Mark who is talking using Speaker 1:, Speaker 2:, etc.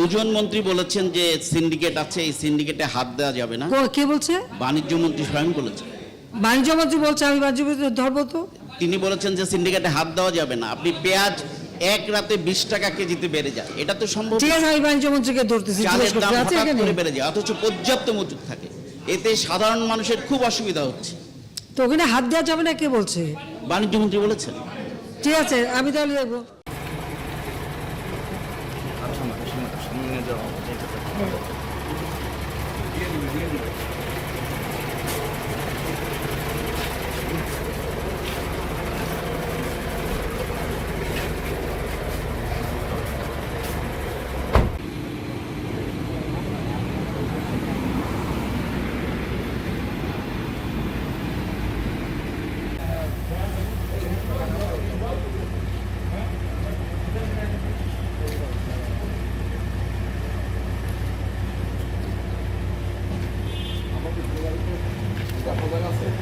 Speaker 1: দুজন মন্ত্রী বলেছেন যে সিন্ডিকেট আছে এই সিন্ডিকেটে হাত দেওয়া যাবে না।
Speaker 2: কে বলছে?
Speaker 1: বাণিজ্য মন্ত্রী স্বয়ং বলেছে।
Speaker 2: বাণিজ্য মন্ত্রী বলছে আমি বাণিজ্য মন্ত্রী ধরবো তো।
Speaker 1: তিনি বলেছেন যে সিন্ডিকেটে হাত দেওয়া যাবে না। আপনি পেঁয়াজ এক রাতে বিশ টাকা কেজিতে বেড়ে যায়। এটা তো সম্ভব ঠিক
Speaker 2: আছে আমি বাণিজ্য মন্ত্রীকে ধরতেছি চালের
Speaker 1: বেড়ে যায় অথচ পর্যাপ্ত মজুদ থাকে। এতে সাধারণ মানুষের খুব অসুবিধা হচ্ছে।
Speaker 2: তো ওখানে হাত দেওয়া যাবে না কে বলছে?
Speaker 1: বাণিজ্য মন্ত্রী বলেছেন।
Speaker 2: ঠিক আছে আমি তাহলে দেখব।
Speaker 3: 他们是什么？什么那叫？vai na frente.